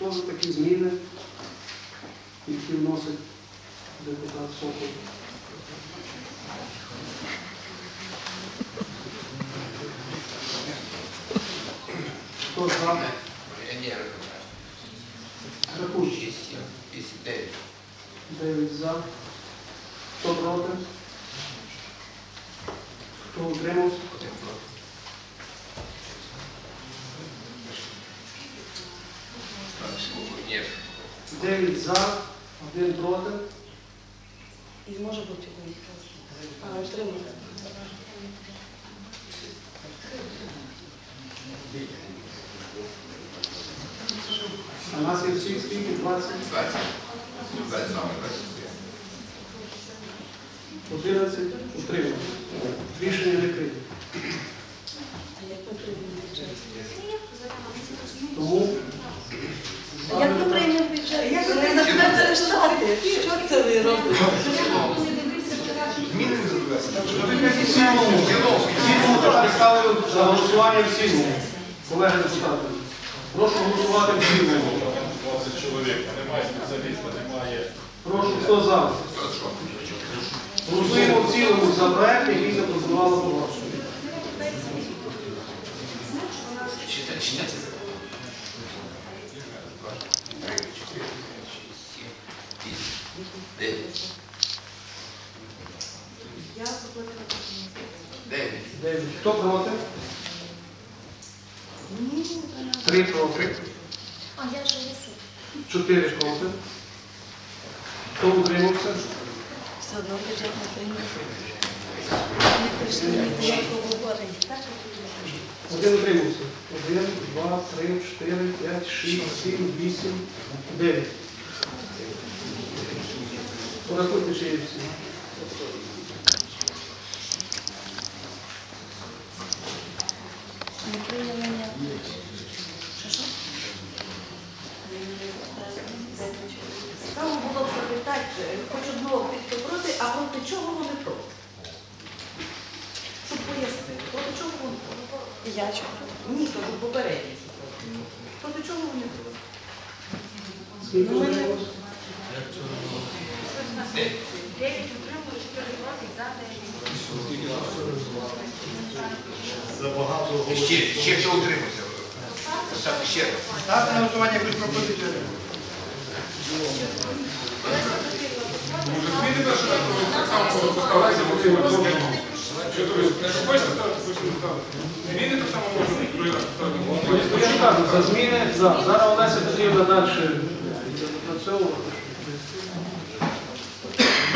За такі зміни, які вносить депутат Сокол? Хто за? Ні, Рахуй. 6, 7, 8, 9. 9 за. Хто проти? Хто утримався? Один проти. Так, ні. 9 за, 1 проти. І може бути один. А, утримати. А нас є всіх скільки? 20? 20. 20 11 утримався. Рішення не прийнято. А як ми приймемо бюджет? Тому А як ми приймемо бюджет? Як ви не затвердили штати? Що це ви робите? Зміни не ставлю на голосування в цілому. Колеги депутати, прошу голосувати в цілому. 20 чоловік, немає спеціаліста, немає. Прошу, хто за? Голосуємо в цілому за проект, який запропонувала Палата. Девет. Девет. Три против. А я же висит. Четыре против. Кто утримался? Все одно бюджет на три. Ми прийшли, ми ніякого говорення. Один утримався. Один, два, три, чотири, п'ять, шість, сім, вісім, дев'ять. Порахуйте, чи є всі. Що, що? Було б запитати, хоч одного проти, а проти чого вони проти? Щоб пояснити, проти чого вони проти? Я чого? Ні, кажу попередні. що проти. Проти чого вони проти? Скільки Ну, ми не- утрималося? Забагато Ще, ще утримався? Ставте ще раз. Ставте на голосування якусь пропозицію. Зміни так само можуть проявити. Я ж кажу, за зміни, за. Зараз Олеся потрібно далі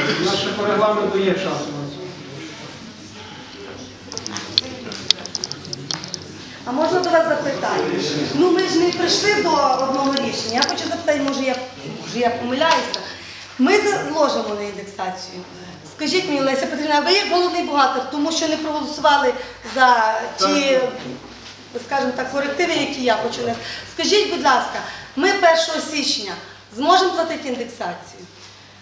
Ще по регламенту є час. А можна до вас запитання? Ну ми ж не прийшли до одного рішення. Я хочу запитати, може я, може я помиляюся. Ми заложимо на індексацію. Скажіть мені, Леся Петрівна, ви як головний бухгалтер, тому що не проголосували за ті, скажімо так, корективи, які я хочу внести. Скажіть, будь ласка, ми 1 січня зможемо платити індексацію?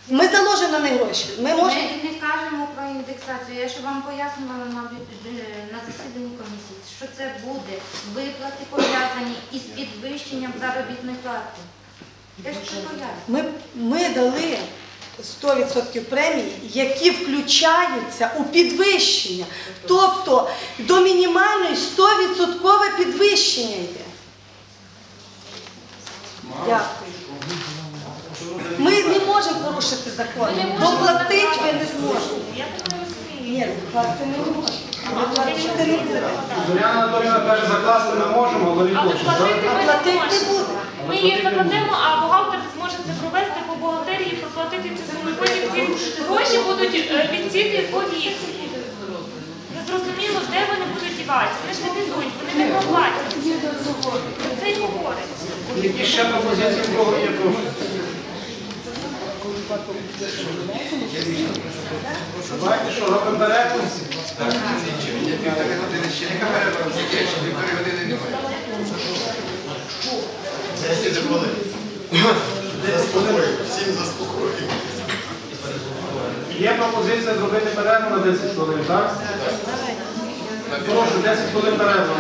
Ми заложимо на них гроші. Ми можемо. Ми не кажемо про індексацію. Я ще вам пояснювала на, бю- на засіданні комісії, що це буде виплати пов'язані із підвищенням заробітної плати. Я ж це пояснюю. Ми, ми дали 100% премії, які включаються у підвищення. Тобто до мінімальної 100% підвищення йде. Дякую. Порушити закон. Доплатити ви не зможете. Я так не розумію. Ні, доплатити не можемо. Але не будемо. Зоряна Анатолійовна каже, закласти ми можемо, але не Але платити? А ми не платити не можемо. Ми її закладемо, а бухгалтер зможе це провести по бухгалтерії, проплатити цю суму. Потім ці гроші будуть е, відсіти по віку. Не зрозуміло, де вони будуть діватися. Вони ж не підуть, вони не проплатять. Це й говорить. Які ще пропозиції в кого є, прошу. Давайте що, робимо перерву? Півтори години, всім заспокоїв. Є пропозиція зробити перерву на 10 хвилин, так? Прошу, 10 хвилин перерву.